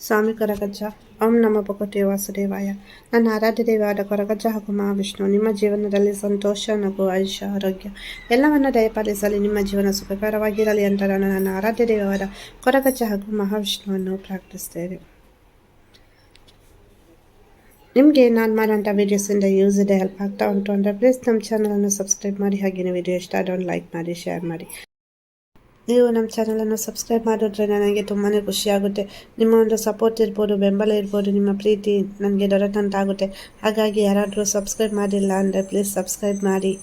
ಸ್ವಾಮಿ ಕೊರಗಜ್ಜ. ಓಂ ನಮ ಭಗವತಿ ವಾಸುದೇವಾಯ. ನನ್ನ ಆರಾಧ್ಯ ದೇವಾದ ಕೊರಗಜ್ಜ ಹಾಗೂ ಮಹಾವಿಷ್ಣು, ನಿಮ್ಮ ಜೀವನದಲ್ಲಿ ಸಂತೋಷ, ನಗು, ಆಯುಷ್ಯ, ಆರೋಗ್ಯ, ಎಲ್ಲವನ್ನು ದಯಪಾಲಿಸಲಿ. ನಿಮ್ಮ ಜೀವನ ಸುಖಕರವಾಗಿರಲಿ ಅಂತ ನಾನು ನನ್ನ ಆರಾಧ್ಯ ದೇವಾದ ಕೊರಗಜ್ಜ ಹಾಗೂ ಮಹಾವಿಷ್ಣುವನ್ನು ಪ್ರಾರ್ಥಿಸ್ತೇವೆ ನಿಮಗೆ ನಾನು ಮಾಡೋಂಥ ವೀಡಿಯೋಸಿಂದ ಯೂಸ್ ಇದೆ ಹೆಲ್ಪ್ ಆಗ್ತಾ ಉಂಟು ಅಂದರೆ ಪ್ಲೀಸ್ ನಮ್ಮ ಚಾನಲನ್ನು ಸಬ್ಸ್ಕ್ರೈಬ್ ಮಾಡಿ. ಹಾಗೆಯೇ ವಿಡಿಯೋ ಇಷ್ಟ ಆದ್ರೆ ಲೈಕ್ ಮಾಡಿ ಶೇರ್ ಮಾಡಿ. ನೀವು ನಮ್ಮ ಚಾನಲನ್ನು ಸಬ್ಸ್ಕ್ರೈಬ್ ಮಾಡಿದ್ರೆ ನನಗೆ ತುಂಬಾ ಖುಷಿಯಾಗುತ್ತೆ ನಿಮ್ಮ ಒಂದು ಸಪೋರ್ಟ್ ಇರ್ಬೋದು, ಬೆಂಬಲ ಇರ್ಬೋದು, ನಿಮ್ಮ ಪ್ರೀತಿ ನನಗೆ ದೊರೆತಂತಾಗುತ್ತೆ ಹಾಗಾಗಿ ಯಾರಾದರೂ ಸಬ್ಸ್ಕ್ರೈಬ್ ಮಾಡಿಲ್ಲ ಅಂದರೆ ಪ್ಲೀಸ್ ಸಬ್ಸ್ಕ್ರೈಬ್ ಮಾಡಿ.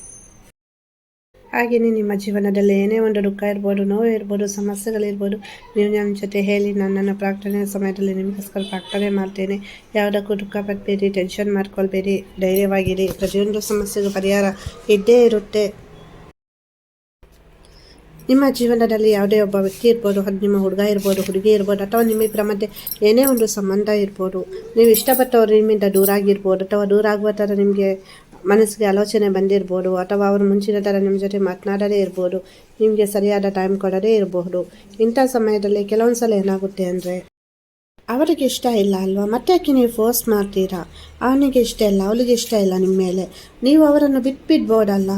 ಹಾಗೆಯೇ ನಿಮ್ಮ ಜೀವನದಲ್ಲಿ ಏನೇ ಒಂದು ದುಃಖ ಇರ್ಬೋದು, ನೋವು ಇರ್ಬೋದು ಸಮಸ್ಯೆಗಳಿರ್ಬೋದು ನೀವು ನನ್ನ ಜೊತೆ ಹೇಳಿ ನನ್ನನ್ನು ನನ್ನ ಪ್ರಾರ್ಥನೆ ಸಮಯದಲ್ಲಿ ನಿಮಗೋಸ್ಕರ ಪ್ರಾರ್ಥನೆ ಮಾಡ್ತೇನೆ. ಯಾವುದಕ್ಕೂ ದುಃಖ ಪಡಬೇಡಿ ಟೆನ್ಷನ್ ಮಾಡ್ಕೊಳ್ಬೇಡಿ, ಧೈರ್ಯವಾಗಿರಿ. ಪ್ರತಿಯೊಂದು ಸಮಸ್ಯೆಗೂ ಪರಿಹಾರ ಇದ್ದೇ ಇರುತ್ತೆ. ನಿಮ್ಮ ಜೀವನದಲ್ಲಿ ಯಾವುದೇ ಒಬ್ಬ ವ್ಯಕ್ತಿ ಇರ್ಬೋದು ಅದು ನಿಮ್ಮ ಹುಡುಗ ಇರ್ಬೋದು, ಹುಡುಗಿ ಇರ್ಬೋದು, ಅಥವಾ ನಿಮ್ಮಿಬ್ಬರ ಮಧ್ಯೆ ಏನೇ ಒಂದು ಸಂಬಂಧ ಇರ್ಬೋದು, ನೀವು ಇಷ್ಟಪಟ್ಟವರು ನಿಮ್ಮಿಂದ ದೂರ ಆಗಿರ್ಬೋದು, ಅಥವಾ ದೂರ ಆಗುವ ಥರ ನಿಮಗೆ ಮನಸ್ಸಿಗೆ ಆಲೋಚನೆ ಬಂದಿರ್ಬೋದು, ಅಥವಾ ಅವರು ಮುಂಚಿನ ಥರ ನಿಮ್ಮ ಜೊತೆ ಮಾತನಾಡದೇ ಇರ್ಬೋದು, ನಿಮಗೆ ಸರಿಯಾದ ಟೈಮ್ ಕೊಡದೇ ಇರಬಹುದು ಇಂಥ ಸಮಯದಲ್ಲಿ ಕೆಲವೊಂದು ಸಲ ಏನಾಗುತ್ತೆ ಅಂದರೆ, ಅವರಿಗೆ ಇಷ್ಟ ಇಲ್ಲ ಅಲ್ವಾ? ಮತ್ತೆ ಯಾಕೆ ನೀವು ಫೋರ್ಸ್ ಮಾಡ್ತೀರಾ? ಅವನಿಗೆ ಇಷ್ಟ ಇಲ್ಲ, ಅವಳಿಗೆ ಇಷ್ಟ ಇಲ್ಲ ನಿಮ್ಮ ಮೇಲೆ. ನೀವು ಅವರನ್ನು ಬಿಟ್ಬಿಡ್ಬೋದಲ್ಲ.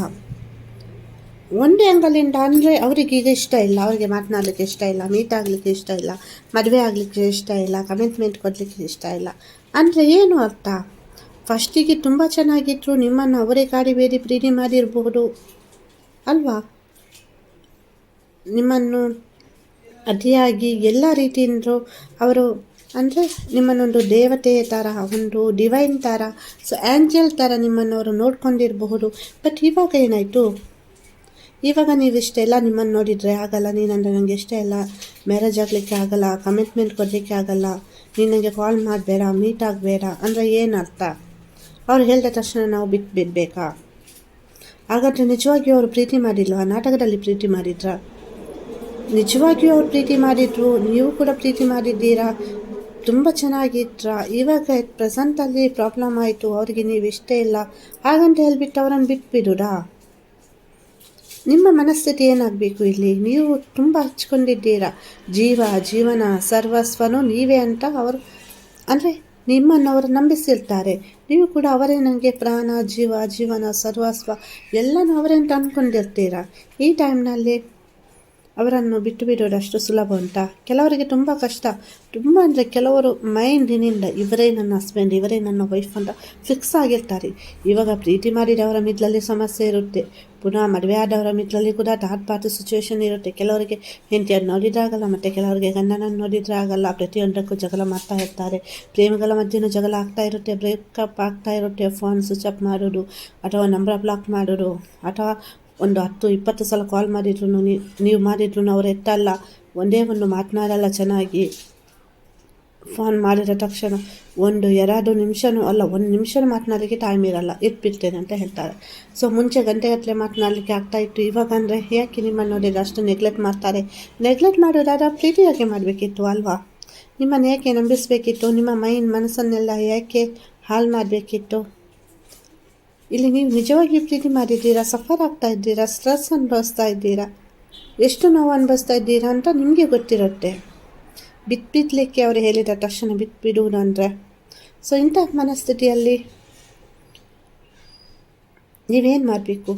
ಒಂದೇ ಅಂಗಲಿಂದ ಅಂದರೆ ಅವರಿಗೆ ಈಗ ಇಷ್ಟ ಇಲ್ಲ, ಅವರಿಗೆ ಮಾತನಾಡಲಿಕ್ಕೆ ಇಷ್ಟ ಇಲ್ಲ ಮೀಟ್ ಆಗಲಿಕ್ಕೆ ಇಷ್ಟ ಇಲ್ಲ, ಮದುವೆ ಆಗಲಿಕ್ಕೆ ಇಷ್ಟ ಇಲ್ಲ ಕಮಿಟ್ಮೆಂಟ್ ಕೊಡಲಿಕ್ಕೆ ಇಷ್ಟ ಇಲ್ಲ. ಅಂದರೆ ಏನು ಅರ್ಥ? ಫಸ್ಟಿಗೆ ತುಂಬ ಚೆನ್ನಾಗಿದ್ರು, ನಿಮ್ಮನ್ನು ಅವರೇ ಕಾಡಿಬೇಡಿ ಪ್ರೀತಿ ಮಾಡಿರಬಹುದು ಅಲ್ವಾ? ನಿಮ್ಮನ್ನು ಅತಿಯಾಗಿ ಎಲ್ಲ ರೀತಿಯಿಂದ ಅವರು ಅಂದರೆ ನಿಮ್ಮನ್ನೊಂದು ದೇವತೆಯ ಥರ, ಒಂದು ಡಿವೈನ್ ಥರ ಸೊ ಆ್ಯಂಜಲ್ ಥರ ನಿಮ್ಮನ್ನು ಅವರು ನೋಡ್ಕೊಂಡಿರಬಹುದು. ಬಟ್ ಇವಾಗ ಏನಾಯಿತು? ಇವಾಗ ನೀವು ಇಷ್ಟೆಲ್ಲ ನಿಮ್ಮನ್ನು ನೋಡಿದರೆ ಆಗಲ್ಲ ನೀನಂದರೆ ನನಗೆ ಇಷ್ಟೇ ಇಲ್ಲ. ಮ್ಯಾರೇಜ್ ಆಗಲಿಕ್ಕೆ ಆಗಲ್ಲ ಕಮಿಟ್ಮೆಂಟ್ ಕೊಡಲಿಕ್ಕೆ ಆಗಲ್ಲ. ನೀನು ನನಗೆ ಕಾಲ್ ಮಾಡಬೇಡ ಮೀಟ್ ಆಗಬೇಡ ಅಂದರೆ ಏನು ಅರ್ಥ ಅವ್ರು ಹೇಳಿದ ತಕ್ಷಣ ನಾವು ಬಿಟ್ಟು ಬಿಡಬೇಕಾ? ಹಾಗಾದರೆ ನಿಜವಾಗಿಯೂ ಅವರು ಪ್ರೀತಿ ಮಾಡಿಲ್ವಾ? ನಾಟಕದಲ್ಲಿ ಪ್ರೀತಿ ಮಾಡಿದ್ರ? ನಿಜವಾಗಿಯೂ ಅವ್ರು ಪ್ರೀತಿ ಮಾಡಿದ್ರು, ನೀವು ಕೂಡ ಪ್ರೀತಿ ಮಾಡಿದ್ದೀರಾ? ತುಂಬ ಚೆನ್ನಾಗಿದ್ರ? ಇವಾಗ ಪ್ರೆಸೆಂಟಲ್ಲಿ ಪ್ರಾಬ್ಲಮ್ ಆಯಿತು, ಅವರಿಗೆ ನೀವು ಇಷ್ಟೇ ಇಲ್ಲ. ಹಾಗಂತ ಹೇಳಿಬಿಟ್ಟು ಅವರನ್ನು ಬಿಟ್ಬಿಡುರಾ ನಿಮ್ಮ ಮನಸ್ಥಿತಿ ಏನಾಗಬೇಕು ಇಲ್ಲಿ? ನೀವು ತುಂಬ ಹಚ್ಕೊಂಡಿದ್ದೀರಾ. ಜೀವ, ಜೀವನ, ಸರ್ವಸ್ವನೂ ನೀವೇ ಅಂತ ಅವರು, ಅಂದರೆ ನಿಮ್ಮನ್ನು ಅವರು ನಂಬಿಸಿರ್ತಾರೆ. ನೀವು ಕೂಡ ಅವರೇ ನನಗೆ ಪ್ರಾಣ, ಜೀವ, ಜೀವನ, ಸರ್ವಸ್ವ ಎಲ್ಲನೂ ಅವರೇ ಅಂತ ಅಂದ್ಕೊಂಡಿರ್ತೀರ? ಈ ಟೈಮ್ನಲ್ಲಿ ಅವರನ್ನು ಬಿಟ್ಟು ಬಿಡೋದಷ್ಟು ಸುಲಭ ಅಂತ ಕೆಲವರಿಗೆ ತುಂಬ ಕಷ್ಟ. ತುಂಬ ಅಂದರೆ ಕೆಲವರು ಮೈಂಡಿನಿಂದ ಇವರೇ ನನ್ನ ಹಸ್ಬೆಂಡ್ ಇವರೇ ನನ್ನ ವೈಫ್ ಅಂತ ಫಿಕ್ಸ್ ಆಗಿರ್ತಾರೆ. ಇವಾಗ ಪ್ರೀತಿ ಮಾಡಿದವರ ಮಿದ್ಲಲ್ಲಿ ಸಮಸ್ಯೆ ಇರುತ್ತೆ. ಪುನಃ ಮದುವೆ ಆದವರ ಮಿದ್ಲಲ್ಲಿ ಕೂಡ ಥರ್ಡ್ ಪಾರ್ಟಿ ಸಿಚುವೇಶನ್ ಇರುತ್ತೆ. ಕೆಲವರಿಗೆ ಹೆಂಡತಿಯನ್ನು ನೋಡಿದ್ರಾಗಲ್ಲ ಮತ್ತು ಕೆಲವರಿಗೆ ಗಂಡನನ್ನು ನೋಡಿದ್ರಾಗಲ್ಲ ಪ್ರತಿಯೊಂದಕ್ಕೂ ಜಗಳ ಮಾಡ್ತಾ ಇರ್ತಾರೆ. ಪ್ರೇಮಿಗಳ ಮಧ್ಯೆನೂ ಜಗಳ ಆಗ್ತಾ ಇರುತ್ತೆ. ಬ್ರೇಕಪ್ ಆಗ್ತಾ ಇರುತ್ತೆ. ಫೋನ್ ಸ್ವಿಚ್ ಅಪ್ ಮಾಡೋದು ಅಥವಾ ನಂಬರ್ ಬ್ಲಾಕ್ ಮಾಡೋದು ಅಥವಾ ಒಂದು ಹತ್ತು, ಇಪ್ಪತ್ತು ಸಲ ಕಾಲ್ ಮಾಡಿದ್ರು ನೀವು ಮಾಡಿದ್ರು ಅವ್ರು ಎತ್ತಲ್ಲ. ಒಂದೇ ಒಂದು ಮಾತನಾಡಲ್ಲ ಚೆನ್ನಾಗಿ. ಫೋನ್ ಮಾಡಿದ ತಕ್ಷಣ ಒಂದು, ಎರಡು ನಿಮಿಷನೂ ಅಲ್ಲ, ಒಂದು ನಿಮಿಷನೂ ಮಾತನಾಡಲಿಕ್ಕೆ ಟೈಮ್ ಇರಲ್ಲ. ಇಟ್ಬಿಡ್ತೇನೆ ಅಂತ ಹೇಳ್ತಾರೆ. ಸೊ ಮುಂಚೆ ಗಂಟೆಗಟ್ಟಲೆ ಮಾತನಾಡಲಿಕ್ಕೆ ಆಗ್ತಾಯಿತ್ತು ಇವಾಗ ಅಂದರೆ ಯಾಕೆ ನಿಮ್ಮನ್ನು ನೋಡಿದ್ರೆ ಅಷ್ಟು ನೆಗ್ಲೆಕ್ಟ್ ಮಾಡ್ತಾರೆ? ನೆಗ್ಲೆಕ್ಟ್ ಮಾಡೋದಾದ ಪ್ರೀತಿಯಾಗಿ ಮಾಡಬೇಕಿತ್ತು ಅಲ್ವಾ? ನಿಮ್ಮನ್ನು ಯಾಕೆ ನಂಬಿಸಬೇಕಿತ್ತು? ನಿಮ್ಮ ಮೈಂಡ್ ಮನಸ್ಸನ್ನೆಲ್ಲ ಯಾಕೆ ಹಾಳು ಮಾಡಬೇಕಿತ್ತು? ಇಲ್ಲಿ ನೀವು ನಿಜವಾಗಿ ಪ್ರೀತಿ ಮಾಡಿದ್ದೀರಾ? ಸಫರ್ ಆಗ್ತಾ ಇದ್ದೀರಾ? ಸ್ಟ್ರೆಸ್ ಅನುಭವಿಸ್ತಾ ಇದ್ದೀರಾ? ಎಷ್ಟು ನೋವು ಅನುಭವಿಸ್ತಾ ಇದ್ದೀರಾ ಅಂತ ನಿಮಗೆ ಗೊತ್ತಿರುತ್ತೆ. ಬಿಟ್ಬಿಡ್ಲಿಕ್ಕೆ ಅವರು ಹೇಳಿದ ತಕ್ಷಣ ಬಿಟ್ಬಿಡುವುದು ಅಂದರೆ. ಸೊ ಇಂಥ ಮನಸ್ಥಿತಿಯಲ್ಲಿ ನೀವೇನು ಮಾಡಬೇಕು?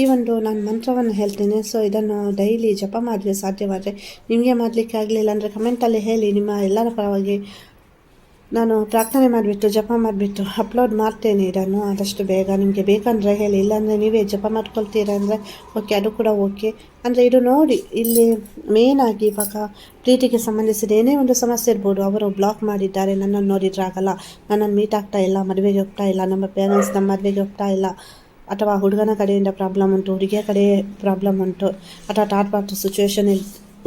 ಈ ಒಂದು ನಾನು ಮಂತ್ರವನ್ನು ಹೇಳ್ತೇನೆ. ಸೊ ಇದನ್ನು ಡೈಲಿ ಜಪ ಮಾಡಿದ್ರೆ ಸಾಧ್ಯವಾದರೆ, ನಿಮಗೆ ಮಾಡಲಿಕ್ಕೆ ಆಗಲಿಲ್ಲ ಅಂದರೆ ಕಮೆಂಟಲ್ಲಿ ಹೇಳಿ, ನಿಮ್ಮ ಎಲ್ಲರ ಪರವಾಗಿ ನಾನು ಪ್ರಾರ್ಥನೆ ಮಾಡಿಬಿಟ್ಟು, ಜಪ ಮಾಡಿಬಿಟ್ಟು ಅಪ್ಲೋಡ್ ಮಾಡ್ತೇನೆ ಇದನ್ನು ಆದಷ್ಟು ಬೇಗ ನಿಮಗೆ ಬೇಕಂದರೆ ಹೇಳಿ. ಇಲ್ಲಾಂದರೆ ನೀವೇ ಜಪ ಮಾಡ್ಕೊಳ್ತೀರಾ ಅಂದರೆ ಓಕೆ ಅದು ಕೂಡ ಓಕೆ ಅಂದರೆ ಇದು ನೋಡಿ, ಇಲ್ಲಿ ಮೇನಾಗಿ ಇವಾಗ ಪ್ರೀತಿಗೆ ಸಂಬಂಧಿಸಿದ ಏನೇ ಒಂದು ಸಮಸ್ಯೆ ಇರ್ಬೋದು, ಅವರು ಬ್ಲಾಕ್ ಮಾಡಿದ್ದಾರೆ. ನನ್ನನ್ನು ನೋಡಿದ್ರೆ ಆಗಲ್ಲ. ನನ್ನನ್ನು ಮೀಟ್ ಆಗ್ತಾ ಇಲ್ಲ, ಮದುವೆಗೆ ಹೋಗ್ತಾ ಇಲ್ಲ, ನಮ್ಮ ಪೇರೆಂಟ್ಸ್ ನಮ್ಮ ಮದುವೆಗೆ ಹೋಗ್ತಾ ಇಲ್ಲ. ಅಥವಾ ಹುಡುಗನ ಕಡೆಯಿಂದ ಪ್ರಾಬ್ಲಮ್ ಉಂಟು, ಹುಡುಗಿಯ ಕಡೆ ಪ್ರಾಬ್ಲಮ್ ಉಂಟು, ಅಥವಾ ಟಾಟ್ ಪಾರ್ಟ್ ಸಿಚುವೇಶನ್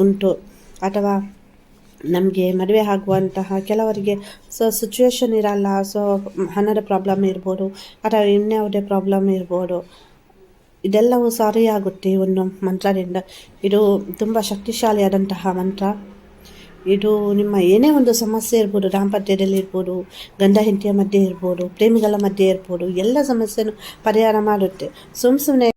ಉಂಟು, ಅಥವಾ ನಮಗೆ ಮದುವೆ ಆಗುವಂತಹ ಕೆಲವರಿಗೆ ಸೊ ಸಿಚುವೇಶನ್ ಇರಲ್ಲ ಸೊ ಹಣದ ಪ್ರಾಬ್ಲಮ್ ಇರ್ಬೋದು, ಅಥವಾ ಇನ್ಯಾವುದೇ ಪ್ರಾಬ್ಲಮ್ ಇರ್ಬೋದು, ಇದೆಲ್ಲವೂ ಸಾರಿ ಆಗುತ್ತೆ ಒಂದು ಮಂತ್ರದಿಂದ. ಇದು ತುಂಬ ಶಕ್ತಿಶಾಲಿಯಾದಂತಹ ಮಂತ್ರ. ಇದು ನಿಮ್ಮ ಏನೇ ಒಂದು ಸಮಸ್ಯೆ ಇರ್ಬೋದು, ದಾಂಪತ್ಯದಲ್ಲಿ ಇರ್ಬೋದು, ಗಂಡ ಹೆಂಡತಿಯ ಮಧ್ಯೆ ಇರ್ಬೋದು, ಪ್ರೇಮಿಗಳ ಮಧ್ಯೆ ಇರ್ಬೋದು, ಎಲ್ಲ ಸಮಸ್ಯೆನೂ ಪರಿಹಾರ ಮಾಡುತ್ತೆ. ಸುಮ್ಮ ಸುಮ್ಮನೆ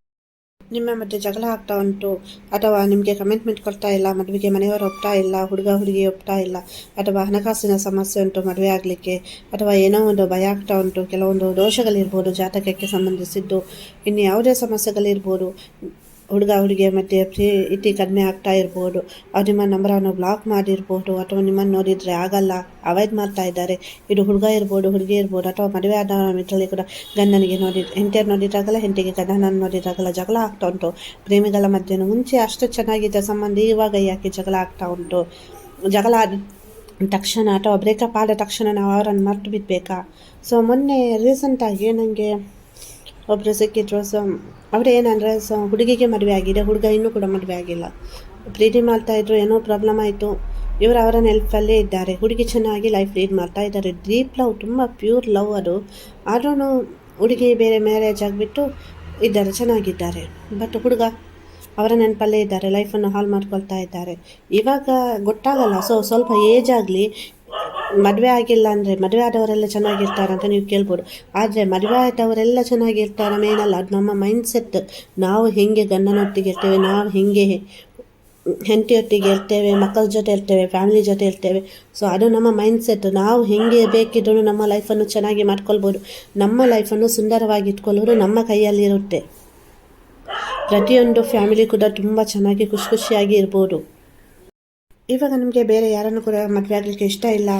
ನಿಮ್ಮ ಮಧ್ಯೆ ಜಗಳ ಆಗ್ತಾ ಉಂಟು. ಅಥವಾ ನಿಮಗೆ ಕಮಿಟ್ಮೆಂಟ್ ಕೊಡ್ತಾ ಇಲ್ಲ, ಮದುವೆಗೆ ಮನೆಯವರು ಒಪ್ತಾ ಇಲ್ಲ, ಹುಡುಗ ಹುಡುಗಿ ಒಪ್ತಾ ಇಲ್ಲ, ಅಥವಾ ಹಣಕಾಸಿನ ಸಮಸ್ಯೆ ಉಂಟು ಮದುವೆ ಆಗಲಿಕ್ಕೆ, ಅಥವಾ ಏನೋ ಒಂದು ಭಯ ಆಗ್ತಾ ಉಂಟು, ಕೆಲವೊಂದು ದೋಷಗಳಿರ್ಬೋದು ಜಾತಕಕ್ಕೆ ಸಂಬಂಧಿಸಿದ್ದು. ಇನ್ನು ಯಾವುದೇ ಸಮಸ್ಯೆಗಳಿರ್ಬೋದು ಹುಡುಗ ಹುಡುಗಿಯ ಮಧ್ಯೆ ಪ್ರೀ ಕಡಿಮೆ ಆಗ್ತಾ ಇರ್ಬೋದು. ಅವ್ರು ನಿಮ್ಮ ನಂಬರನ್ನು ಬ್ಲಾಕ್ ಮಾಡಿರ್ಬೋದು ಅಥವಾ ನಿಮ್ಮನ್ನು ನೋಡಿದರೆ ಆಗಲ್ಲ ಅವಾಯ್ಡ್ ಮಾಡ್ತಾ ಇದ್ದಾರೆ. ಇದು ಹುಡುಗ ಇರ್ಬೋದು, ಹುಡುಗಿ ಇರ್ಬೋದು ಅಥವಾ ಮದುವೆ ಆದವರ ಮಿತ್ರರಲ್ಲಿ ಕೂಡ ಗಂಡನಿಗೆ ನೋಡಿ ಹೆಂಟಿಯರ್ ನೋಡಿದಾಗಲ್ಲ ಹೆಂಡತಿಗೆ ಗಂಡನನ್ನು ನೋಡಿದಾಗಲ್ಲ ಜಗಳ ಆಗ್ತಾ ಉಂಟು. ಪ್ರೇಮಿಗಳ ಮಧ್ಯೆ ಮುಂಚೆ ಅಷ್ಟು ಚೆನ್ನಾಗಿದ್ದ ಸಂಬಂಧ ಇವಾಗ ಯಾಕೆ ಜಗಳ ಆಗ್ತಾ ಉಂಟು? ಜಗಳ ತಕ್ಷಣ ಅಥವಾ ಬ್ರೇಕಪ್ ಆದ ತಕ್ಷಣ ನಾವು ಅವರನ್ನು ಮರ್ತು ಬಿಡಬೇಕಾ? ಸೊ ಮೊನ್ನೆ ರೀಸೆಂಟಾಗಿ ನನಗೆ ಒಬ್ಬರು ಸಿಕ್ಕಿದ್ರು ಸೊ ಏನಂದರೆ ಸೊ ಹುಡುಗಿಗೆ ಮದುವೆ ಆಗಿದೆ ಹುಡುಗ ಇನ್ನೂ ಕೂಡ ಮದುವೆ ಆಗಿಲ್ಲ. ಪ್ರೀತಿ ಮಾಡ್ತಾಯಿದ್ರು ಏನೋ ಪ್ರಾಬ್ಲಮ್ ಆಯಿತು. ಇವರು ಅವರ ನೆಲ್ಪಲ್ಲೇ ಇದ್ದಾರೆ. ಹುಡುಗಿ ಚೆನ್ನಾಗಿ ಲೈಫ್ ಲೀಡ್ ಮಾಡ್ತಾ ಇದ್ದಾರೆ. ಡೀಪ್ ಲವ್ ತುಂಬ ಪ್ಯೂರ್ ಲವ್ ಅದು. ಆದ್ರೂ ಹುಡುಗಿ ಬೇರೆ ಮ್ಯಾರೇಜ್ ಆಗಿಬಿಟ್ಟು ಇದ್ದಾರೆ, ಚೆನ್ನಾಗಿದ್ದಾರೆ. ಬಟ್ ಹುಡುಗ ಅವರ ನೆನಪಲ್ಲೇ ಇದ್ದಾರೆ ಲೈಫನ್ನು ಹಾಳು ಮಾಡ್ಕೊಳ್ತಾ ಇದ್ದಾರೆ. ಇವಾಗ ಗೊತ್ತಾಗಲ್ಲ. ಸೊ ಸ್ವಲ್ಪ ಏಜ್ ಆಗಲಿ ಮದುವೆ ಆಗಿಲ್ಲ ಅಂದರೆ ಮದುವೆ ಆದವರೆಲ್ಲ ಚೆನ್ನಾಗಿರ್ತಾರೆ ಅಂತ ನೀವು ಕೇಳ್ಬೋದು. ಆದರೆ ಮದುವೆ ಆದವರೆಲ್ಲ ಚೆನ್ನಾಗಿರ್ತಾರೆ ಮೇನಲ್ಲ ಅದು ನಮ್ಮ ಮೈಂಡ್ಸೆಟ್ ನಾವು ಹೇಗೆ ಗಂಡನೊಟ್ಟಿಗೆ ಇರ್ತೇವೆ, ನಾವು ಹೇಗೆ ಹೆಂಡತಿಯೊಟ್ಟಿಗೆ ಇರ್ತೇವೆ, ಮಕ್ಕಳ ಜೊತೆ ಇರ್ತೇವೆ ಫ್ಯಾಮಿಲಿ ಜೊತೆ ಇರ್ತೇವೆ. ಸೊ ಅದು ನಮ್ಮ ಮೈಂಡ್ಸೆಟ್ ನಾವು ಹೇಗೆ ಬೇಕಿದ್ರೂ ನಮ್ಮ ಲೈಫನ್ನು ಚೆನ್ನಾಗಿ ಮಾಡ್ಕೊಳ್ಬೋದು. ನಮ್ಮ ಲೈಫನ್ನು ಸುಂದರವಾಗಿ ಇಟ್ಕೊಳ್ಳೋದು ನಮ್ಮ ಕೈಯಲ್ಲಿರುತ್ತೆ ಪ್ರತಿಯೊಂದು ಫ್ಯಾಮಿಲಿ ಕೂಡ ತುಂಬ ಚೆನ್ನಾಗಿ ಖುಷಿ ಖುಷಿಯಾಗಿ ಇರ್ಬೋದು. ಇವಾಗ ನಮಗೆ ಬೇರೆ ಯಾರನ್ನು ಕೂಡ ಮದುವೆ ಆಗಲಿಕ್ಕೆ ಇಷ್ಟ ಇಲ್ಲ.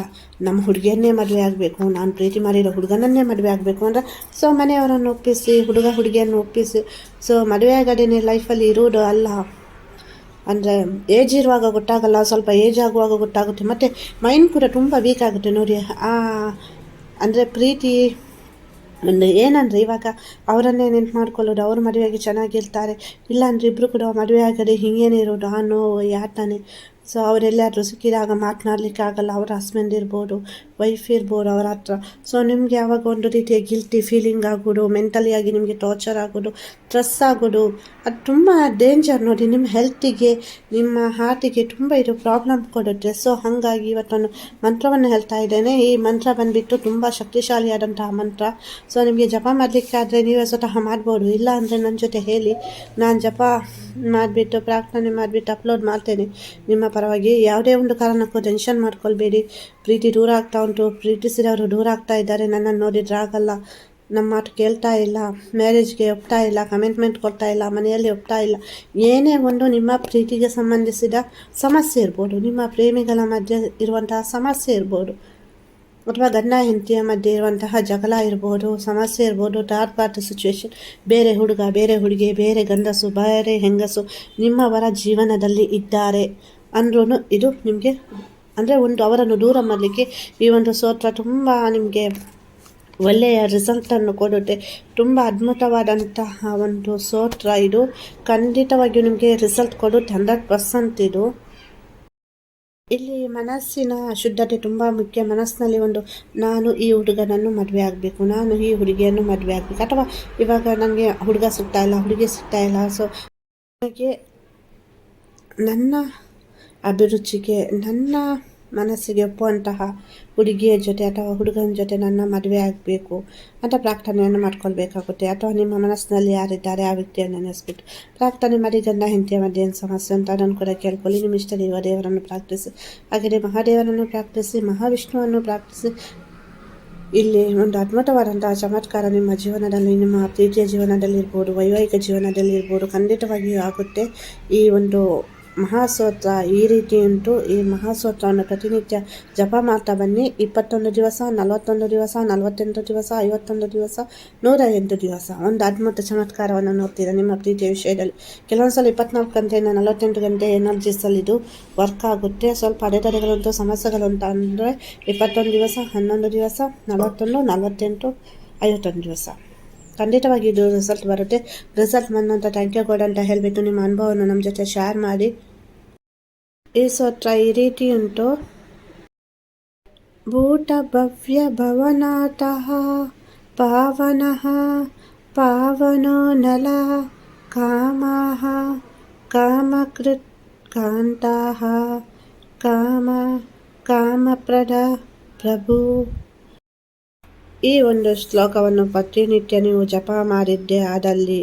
ನಮ್ಮ ಹುಡುಗಿಯನ್ನೇ ಮದುವೆ ಆಗಬೇಕು, ನಾನು ಪ್ರೀತಿ ಮಾಡಿರೋ ಹುಡುಗನನ್ನೇ ಮದುವೆ ಆಗಬೇಕು ಅಂದರೆ ಸೊ ಮನೆಯವರನ್ನು ಒಪ್ಪಿಸಿ, ಹುಡುಗ ಹುಡುಗಿಯನ್ನು ಒಪ್ಪಿಸಿ. ಸೊ ಮದುವೆ ಆಗದೇನೆ ಲೈಫಲ್ಲಿ ಇರುವುದು ಅಲ್ಲ. ಅಂದರೆ ಏಜ್ ಇರುವಾಗ ಗೊತ್ತಾಗಲ್ಲ, ಸ್ವಲ್ಪ ಏಜ್ ಆಗುವಾಗ ಗೊತ್ತಾಗುತ್ತೆ. ಮತ್ತು ಮೈಂಡ್ ಕೂಡ ತುಂಬ ವೀಕ್ ಆಗುತ್ತೆ ನೋಡಿ. ಅಂದರೆ ಪ್ರೀತಿ ಒಂದು ಏನಂದರೆ ಇವಾಗ ಅವರನ್ನೇ ನೆನ್ಪು ಮಾಡ್ಕೊಳ್ಳೋದು, ಅವ್ರ ಮದುವೆಯಾಗಿ ಚೆನ್ನಾಗಿರ್ತಾರೆ. ಇಲ್ಲಾಂದರೆ ಇಬ್ಬರು ಕೂಡ ಮದುವೆ ಆಗದೆ ಹಿಂಗೇನೆ ಇರೋದು. ಆ ನೋವು, ಯಾತನೆ. ಸೊ ಅವರೆಲ್ಲಾದರೂ ಸಿಕ್ಕಿದಾಗ ಮಾತನಾಡ್ಲಿಕ್ಕೆ ಆಗಲ್ಲ ಅವ್ರ ಹಸ್ಬೆಂಡ್ ಇರ್ಬೋದು ವೈಫ್ ಇರ್ಬೋದು, ಅವರ ಹತ್ರ. ಸೊ ನಿಮಗೆ ಯಾವಾಗ ಒಂದು ರೀತಿಯ ಗಿಲ್ಟಿ ಫೀಲಿಂಗ್ ಆಗೋದು ಮೆಂಟಲಿಯಾಗಿ ನಿಮಗೆ ಟಾರ್ಚರ್ ಆಗೋದು ಸ್ಟ್ರೆಸ್ ಆಗೋದು, ಅದು ತುಂಬ ಡೇಂಜರ್ ನೋಡಿ. ನಿಮ್ಮ ಹೆಲ್ತಿಗೆ ನಿಮ್ಮ ಹಾರ್ಟಿಗೆ ತುಂಬ ಇದು ಪ್ರಾಬ್ಲಮ್ ಕೊಡುತ್ತೆ. ಸೊ ಹಾಗಾಗಿ ಇವತ್ತೊಂದು ಮಂತ್ರವನ್ನು ಹೇಳ್ತಾ ಇದ್ದೇನೆ. ಈ ಮಂತ್ರ ಬಂದುಬಿಟ್ಟು ತುಂಬ ಶಕ್ತಿಶಾಲಿಯಾದಂತಹ ಮಂತ್ರ. ಸೊ ನಿಮಗೆ ಜಪ ಮಾಡಲಿಕ್ಕೆ ಆದರೆ ನೀವೇ ಸ್ವತಃ ಮಾಡ್ಬೋದು. ಇಲ್ಲ ಅಂದರೆ ನನ್ನ ಜೊತೆ ಹೇಳಿ. ನಾನು ಜಪ ಮಾಡಿಬಿಟ್ಟು, ಪ್ರಾರ್ಥನೆ ಮಾಡಿಬಿಟ್ಟು ಅಪ್ಲೋಡ್ ಮಾಡ್ತೇನೆ. ನಿಮ್ಮ ಪರವಾಗಿ ಯಾವುದೇ ಒಂದು ಕಾರಣಕ್ಕೂ ಟೆನ್ಷನ್ ಮಾಡ್ಕೊಳ್ಬೇಡಿ. ಪ್ರೀತಿ ದೂರ ಆಗ್ತಾ ಉಂಟು ಪ್ರೀತಿಸಿದವರು ದೂರ ಆಗ್ತಾ ಇದ್ದಾರೆ. ನನ್ನನ್ನು ನೋಡಿದ್ರೆ ಆಗಲ್ಲ ನಮ್ಮ ಮಾತು ಕೇಳ್ತಾ ಇಲ್ಲ. ಮ್ಯಾರೇಜ್ಗೆ ಒಪ್ತಾ ಇಲ್ಲ. ಕಮಿಟ್ಮೆಂಟ್ ಕೊಡ್ತಾ ಇಲ್ಲ. ಮನೆಯಲ್ಲಿ ಒಪ್ತಾ ಇಲ್ಲ. ಏನೇ ಒಂದು ನಿಮ್ಮ ಪ್ರೀತಿಗೆ ಸಂಬಂಧಿಸಿದ ಸಮಸ್ಯೆ ಇರ್ಬೋದು. ನಿಮ್ಮ ಪ್ರೇಮಿಗಳ ಮಧ್ಯೆ ಇರುವಂತಹ ಸಮಸ್ಯೆ ಇರ್ಬೋದು. ಅಥವಾ ಗಂಡ ಹೆಂಡತಿಯ ಮಧ್ಯೆ ಇರುವಂತಹ ಜಗಳ ಇರ್ಬೋದು. ಸಮಸ್ಯೆ ಇರ್ಬೋದು. ಥರ್ಡ್ ಪಾರ್ಟ್ ಸಿಚುವೇಶನ್ ಬೇರೆ ಹುಡುಗ, ಬೇರೆ ಹುಡುಗಿ, ಬೇರೆ ಗಂಡಸು, ಬೇರೆ ಹೆಂಗಸು ನಿಮ್ಮವರ ಜೀವನದಲ್ಲಿ ಇದ್ದಾರೆ ಅಂದ್ರೂ ಇದು ನಿಮಗೆ ಅಂದರೆ ಒಂದು ಅವರನ್ನು ದೂರ ಮಾಡಲಿಕ್ಕೆ ಈ ಒಂದು ಸ್ತೋತ್ರ ತುಂಬ ನಿಮಗೆ ಒಳ್ಳೆಯ ರಿಸಲ್ಟನ್ನು ಕೊಡುತ್ತೆ. ತುಂಬ ಅದ್ಭುತವಾದಂತಹ ಒಂದು ಸ್ತೋತ್ರ ಇದು. ಖಂಡಿತವಾಗಿಯೂ ನಿಮಗೆ ರಿಸಲ್ಟ್ ಕೊಡುತ್ತೆ ಹಂಡ್ರೆಡ್ ಪರ್ಸೆಂಟ್ ಇದು. ಇಲ್ಲಿ ಮನಸ್ಸಿನ ಶುದ್ಧತೆ ತುಂಬ ಮುಖ್ಯ. ಮನಸ್ಸಿನಲ್ಲಿ ಒಂದು ನಾನು ಈ ಹುಡುಗನನ್ನು ಮದುವೆ ಆಗಬೇಕು, ನಾನು ಈ ಹುಡುಗಿಯನ್ನು ಮದುವೆ ಆಗಬೇಕು. ಅಥವಾ ಇವಾಗ ನನಗೆ ಹುಡುಗ ಸಿಗ್ತಾ ಇಲ್ಲ, ಹುಡುಗಿ ಸಿಗ್ತಾ ಇಲ್ಲ. ಸೊ ನನಗೆ ನನ್ನ ಅಭಿರುಚಿಗೆ ನನ್ನ ಮನಸ್ಸಿಗೆ ಒಪ್ಪುವಂತಹ ಹುಡುಗಿಯ ಜೊತೆ ಅಥವಾ ಹುಡುಗನ ಜೊತೆ ನನ್ನ ಮದುವೆ ಆಗಬೇಕು ಅಂತ ಪ್ರಾರ್ಥನೆಯನ್ನು ಮಾಡ್ಕೊಳ್ಬೇಕಾಗುತ್ತೆ. ಅಥವಾ ನಿಮ್ಮ ಮನಸ್ಸಿನಲ್ಲಿ ಯಾರಿದ್ದಾರೆ ಆ ವ್ಯಕ್ತಿಯನ್ನು ನೆನೆಸ್ಬಿಟ್ಟು ಪ್ರಾರ್ಥನೆ ಮಾಡಿ, ಗಂಡ, ಹೆಂಡತಿಯ ಮಧ್ಯೆ ಏನು ಸಮಸ್ಯೆ ಅಂತ ಅದನ್ನು ಕೂಡ ಕೇಳ್ಕೊಳ್ಳಿ. ನಿಮ್ಮ ಇಷ್ಟ ದೇವ ದೇವರನ್ನು ಪ್ರಾರ್ಥಿಸಿ. ಹಾಗೆಯೇ ಮಹಾದೇವರನ್ನು ಪ್ರಾರ್ಥಿಸಿ, ಮಹಾವಿಷ್ಣುವನ್ನು ಪ್ರಾರ್ಥಿಸಿ. ಇಲ್ಲಿ ಒಂದು ಅದ್ಭುತವಾದಂತಹ ಚಮತ್ಕಾರ ನಿಮ್ಮ ಜೀವನದಲ್ಲಿ, ನಿಮ್ಮ ಪ್ರೀತಿಯ ಜೀವನದಲ್ಲಿರ್ಬೋದು, ವೈವಾಹಿಕ ಜೀವನದಲ್ಲಿ ಇರ್ಬೋದು ಖಂಡಿತವಾಗಿಯೂ ಆಗುತ್ತೆ. ಈ ಒಂದು ಮಹಾಸ್ತೋತ್ರ ಈ ರೀತಿ ಉಂಟು ಈ ಮಹಾಸ್ತೋತ್ರವನ್ನು ಪ್ರತಿನಿತ್ಯ ಜಪ ಮಾಡ್ತಾ ಬನ್ನಿ. ಇಪ್ಪತ್ತೊಂದು ದಿವಸ, ನಲವತ್ತೊಂದು ದಿವಸ, ನಲವತ್ತೆಂಟು ದಿವಸ, ಐವತ್ತೊಂದು ದಿವಸ, ನೂರ ಎಂಟು ದಿವಸ. ಒಂದು ಅದ್ಭುತ ಚಮತ್ಕಾರವನ್ನು ನೋಡ್ತೀರಾ ನಿಮ್ಮ ಪ್ರೀತಿಯ ವಿಷಯದಲ್ಲಿ. ಕೆಲವೊಂದು ಸಲ ಇಪ್ಪತ್ನಾಲ್ಕು ಗಂಟೆಯಿಂದ ನಲವತ್ತೆಂಟು ಗಂಟೆ ಎನರ್ಜಿಸಲ್ಲಿ ಇದು ವರ್ಕ್ ಆಗುತ್ತೆ. ಸ್ವಲ್ಪ ಅಡೆತಡೆಗಳುಂಟು ಸಮಸ್ಯೆಗಳುಂಟು ಅಂದರೆ ಇಪ್ಪತ್ತೊಂದು ದಿವಸ, ಹನ್ನೊಂದು ದಿವಸ, ನಲವತ್ತೊಂದು, ನಲವತ್ತೆಂಟು, ಐವತ್ತೊಂದು ದಿವಸ. ಖಂಡಿತವಾಗಿ ಇದು ರಿಸಲ್ಟ್ ಬರುತ್ತೆ. ರಿಸಲ್ಟ್ ಬಂದಂಥ ಥ್ಯಾಂಕ್ ಯು ಗೋಡ್ ಅಂತ ಹೇಳಿಬಿಟ್ಟು ನಿಮ್ಮ ಅನುಭವವನ್ನು ನಮ್ಮ ಜೊತೆ ಶೇರ್ ಮಾಡಿ. ಈ ಸೂತ್ರ ಈ ರೀತಿ ಉಂಟು. ಪಾವನಃ ಪಾವನೋ ನಲ ಕಾಮಃ ಕಾಮಕೃತ್ ಕಾಂತಾಃ ಕಾಮ ಕಾಮಪ್ರದ ಪ್ರಭು. ಈ ಒಂದು ಶ್ಲೋಕವನ್ನು ಪ್ರತಿನಿತ್ಯ ನೀವು ಜಪ ಮಾಡಿದ್ದೆ ಆದಲ್ಲಿ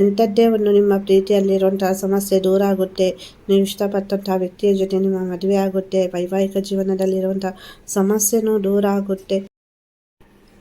ಎಂಥದ್ದೇ ಒಂದು ನಿಮ್ಮ ಪ್ರೀತಿಯಲ್ಲಿರುವಂತಹ ಸಮಸ್ಯೆ ದೂರ ಆಗುತ್ತೆ. ನೀವು ಇಷ್ಟಪಟ್ಟಂತಹ ವ್ಯಕ್ತಿಯ ಜೊತೆ ನಿಮ್ಮ ಮದುವೆ ಆಗುತ್ತೆ. ವೈವಾಹಿಕ ಜೀವನದಲ್ಲಿರುವಂತಹ ಸಮಸ್ಯೆನೂ ದೂರ ಆಗುತ್ತೆ.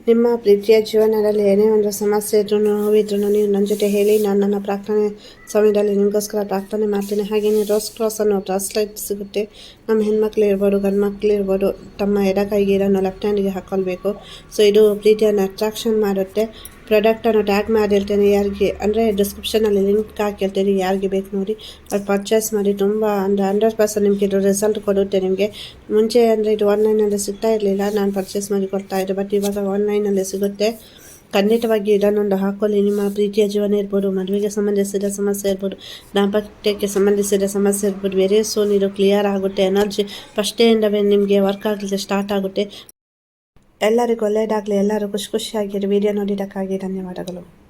ನಿಮ್ಮ ಪ್ರೀತಿಯ ಜೀವನದಲ್ಲಿ ಏನೇ ಒಂದು ಸಮಸ್ಯೆ ಇದ್ರೂ ನೋವಿದ್ರೂ ನೀವು ನನ್ನ ಜೊತೆ ಹೇಳಿ, ನಾನು ನನ್ನ ಪ್ರಾರ್ಥನೆ ಸಮಯದಲ್ಲಿ ನಿಮಗೋಸ್ಕರ ಪ್ರಾರ್ಥನೆ ಮಾಡ್ತೀನಿ. ಹಾಗೆಯೇ ರೋಸ್ ಕ್ರಾಸ್ ಅನ್ನೋ ಬ್ರಾಸ್ಲೈಟ್ ಸಿಗುತ್ತೆ. ನಮ್ಮ ಹೆಣ್ಮಕ್ಳು ಇರ್ಬೋದು ಗಂಡು ಇರ್ಬೋದು, ತಮ್ಮ ಎಡಗೈಗೆ ಇರೋನು ಲೆಫ್ಟ್ ಹ್ಯಾಂಡಿಗೆ ಹಾಕ್ಕೊಳ್ಬೇಕು ಸೊ ಇದು ಪ್ರೀತಿಯನ್ನು ಅಟ್ರಾಕ್ಷನ್ ಮಾಡುತ್ತೆ. ಪ್ರಾಡಕ್ಟನ್ನು ಟ್ಯಾಗ್ ಹೇಳ್ತೇನೆ ಯಾರಿಗೆ, ಅಂದರೆ ಡಿಸ್ಕ್ರಿಪ್ಷನಲ್ಲಿ ಲಿಂಕ್ ಹಾಕಿರ್ತೇನೆ. ಯಾರಿಗೆ ಬೇಕು ನೋಡಿ. ಅದು ಪರ್ಚೇಸ್ ಮಾಡಿ ತುಂಬ ಅಂದರೆ ಹಂಡ್ರೆಡ್ ಪರ್ಸೆಂಟ್ ನಿಮಗೆ ಇದು ರಿಸಲ್ಟ್ ಕೊಡುತ್ತೆ ನಿಮಗೆ. ಮುಂಚೆ ಅಂದರೆ ಇದು ಆನ್ಲೈನಲ್ಲಿ ಸಿಗ್ತಾ ಇರಲಿಲ್ಲ. ನಾನು ಪರ್ಚೇಸ್ ಮಾಡಿ ಕೊಡ್ತಾ ಇದ್ದೆ. ಬಟ್ ಇವಾಗ ಆನ್ಲೈನಲ್ಲಿ ಸಿಗುತ್ತೆ. ಖಂಡಿತವಾಗಿ ಇದನ್ನೊಂದು ಹಾಕೊಳ್ಳಿ. ನಿಮ್ಮ ಪ್ರೀತಿಯ ಜೀವನ ಇರ್ಬೋದು, ಮದುವೆಗೆ ಸಂಬಂಧಿಸಿದ ಸಮಸ್ಯೆ ಇರ್ಬೋದು, ದಾಂಪತ್ಯಕ್ಕೆ ಸಂಬಂಧಿಸಿದ ಸಮಸ್ಯೆ ಇರ್ಬೋದು ಬೇರೆ ಸೋನ್ ಇದು ಕ್ಲಿಯರ್ ಆಗುತ್ತೆ. ಎನರ್ಜಿ ಫಸ್ಟ್ ಡೇಯಿಂದವೇ ನಿಮಗೆ ವರ್ಕ್ ಆಗಲಿಕ್ಕೆ ಸ್ಟಾರ್ಟ್ ಆಗುತ್ತೆ. ಎಲ್ಲರಿಗೂ ಒಳ್ಳೆಯದಾಗಲಿ ಎಲ್ಲರೂ ಖುಷಿ ಖುಷಿಯಾಗಿರಿ. ವಿಡಿಯೋ ನೋಡಿದ್ದಕ್ಕಾಗಿ ಧನ್ಯವಾದಗಳು.